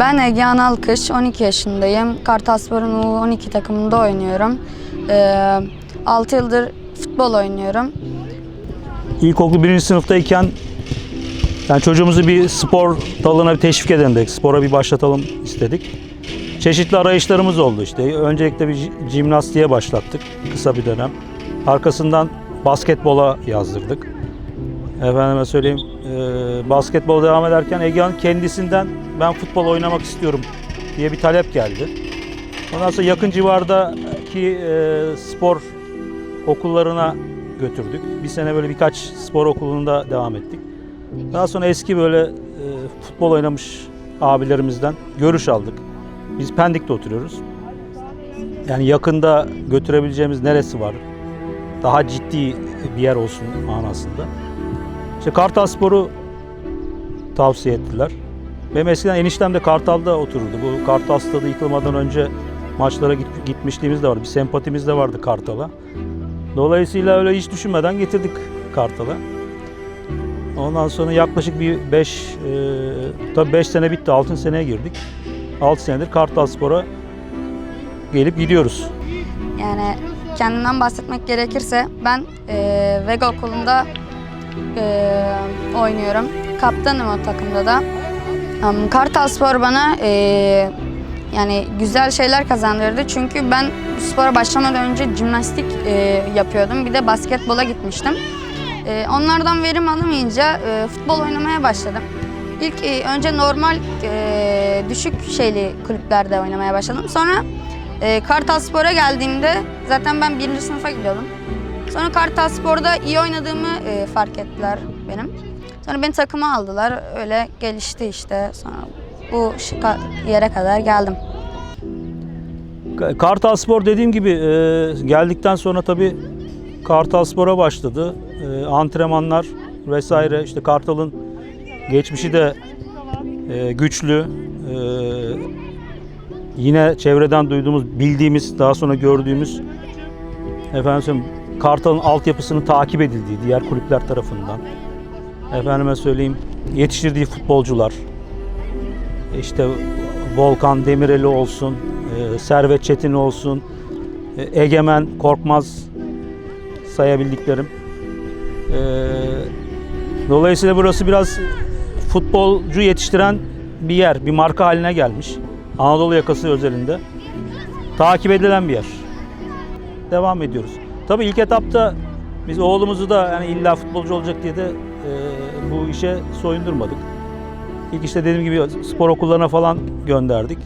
Ben Egehan Alkış, 12 yaşındayım. Kartalspor'un U12 takımında oynuyorum. Ee, 6 yıldır futbol oynuyorum. İlkokul birinci sınıftayken yani çocuğumuzu bir spor dalına bir teşvik edelim. Spora bir başlatalım istedik. Çeşitli arayışlarımız oldu işte. Öncelikle bir ji- jimnastiğe başlattık kısa bir dönem. Arkasından basketbola yazdırdık. Efendime söyleyeyim, e, basketbol devam ederken Egehan kendisinden ben futbol oynamak istiyorum diye bir talep geldi. Ondan sonra yakın civardaki e, spor okullarına götürdük. Bir sene böyle birkaç spor okulunda devam ettik. Daha sonra eski böyle e, futbol oynamış abilerimizden görüş aldık. Biz Pendik'te oturuyoruz. Yani yakında götürebileceğimiz neresi var? Daha ciddi bir yer olsun manasında. İşte Kartal Spor'u tavsiye ettiler. Benim eskiden eniştem de Kartal'da otururdu. Bu Kartal Stadı yıkılmadan önce maçlara git- gitmişliğimiz de vardı. Bir sempatimiz de vardı Kartal'a. Dolayısıyla öyle hiç düşünmeden getirdik Kartal'a. Ondan sonra yaklaşık bir 5 tabii 5 sene bitti. 6. seneye girdik. 6 senedir Kartal Spor'a gelip gidiyoruz. Yani kendimden bahsetmek gerekirse ben e, Vega okulunda e, oynuyorum. Kaptanım o takımda da. Um, Kartalspor bana e, yani güzel şeyler kazandırdı. Çünkü ben spora başlamadan önce jimnastik e, yapıyordum. Bir de basketbola gitmiştim. E, onlardan verim alamayınca e, futbol oynamaya başladım. İlk e, önce normal e, düşük şeyli kulüplerde oynamaya başladım. Sonra e, Kartalspor'a geldiğimde zaten ben birinci sınıfa gidiyordum. Sonra Kartalspor'da iyi oynadığımı e, fark ettiler benim. Sonra beni takıma aldılar. Öyle gelişti işte. Sonra bu yere kadar geldim. Kartal Spor dediğim gibi e, geldikten sonra tabii Kartal Spor'a başladı. E, antrenmanlar vesaire işte Kartal'ın geçmişi de e, güçlü. E, yine çevreden duyduğumuz, bildiğimiz, daha sonra gördüğümüz efendim Kartal'ın altyapısının takip edildiği diğer kulüpler tarafından. Efendime söyleyeyim yetiştirdiği futbolcular, işte Volkan Demireli olsun, e, Servet Çetin olsun, e, Egemen Korkmaz sayabildiklerim. E, Dolayısıyla burası biraz futbolcu yetiştiren bir yer, bir marka haline gelmiş. Anadolu yakası özelinde. Takip edilen bir yer. Devam ediyoruz. Tabii ilk etapta biz oğlumuzu da yani illa futbolcu olacak diye de e, bu işe soyundurmadık. İlk işte dediğim gibi spor okullarına falan gönderdik.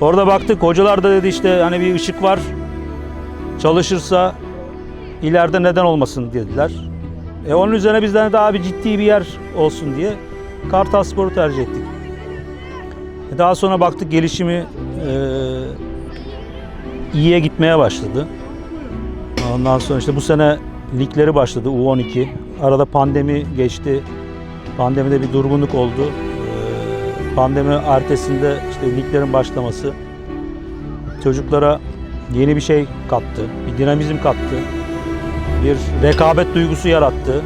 Orada baktık hocalar da dedi işte hani bir ışık var. Çalışırsa ileride neden olmasın dediler. E onun üzerine bizden daha bir ciddi bir yer olsun diye Kartal Spor'u tercih ettik. E daha sonra baktık gelişimi e, iyiye gitmeye başladı. Ondan sonra işte bu sene ligleri başladı U12. Arada pandemi geçti. Pandemide bir durgunluk oldu. Ee, Pandemi ertesinde işte liglerin başlaması çocuklara yeni bir şey kattı. Bir dinamizm kattı. Bir rekabet duygusu yarattı.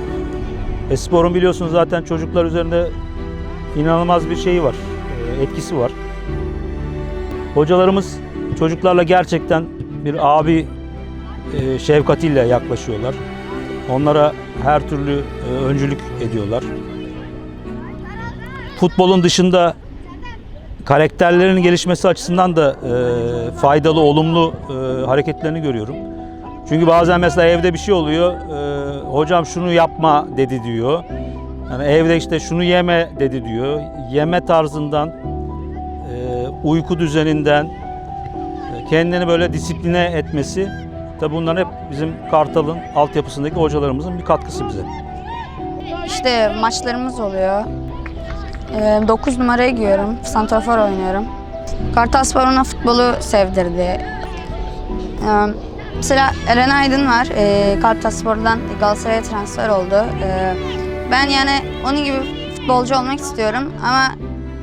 E sporun biliyorsunuz zaten çocuklar üzerinde inanılmaz bir şeyi var. e, Etkisi var. Hocalarımız çocuklarla gerçekten bir abi şefkatiyle yaklaşıyorlar. Onlara her türlü e, öncülük ediyorlar. Futbolun dışında karakterlerinin gelişmesi açısından da e, faydalı, olumlu e, hareketlerini görüyorum. Çünkü bazen mesela evde bir şey oluyor, e, hocam şunu yapma dedi diyor. Yani evde işte şunu yeme dedi diyor. Yeme tarzından, e, uyku düzeninden, e, kendini böyle disipline etmesi Tabi bunlar hep bizim Kartal'ın altyapısındaki hocalarımızın bir katkısı bize. İşte maçlarımız oluyor. 9 numaraya giyiyorum. Santrafor oynuyorum. Kartalspor ona futbolu sevdirdi. Ee, mesela Eren Aydın var. Ee, Kartalspor'dan Galatasaray'a transfer oldu. Ee, ben yani onun gibi futbolcu olmak istiyorum ama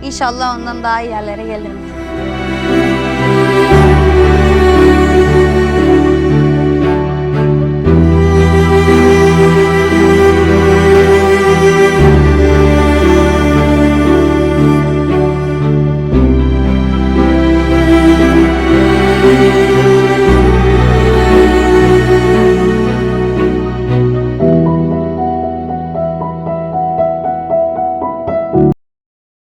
inşallah ondan daha iyi yerlere gelirim.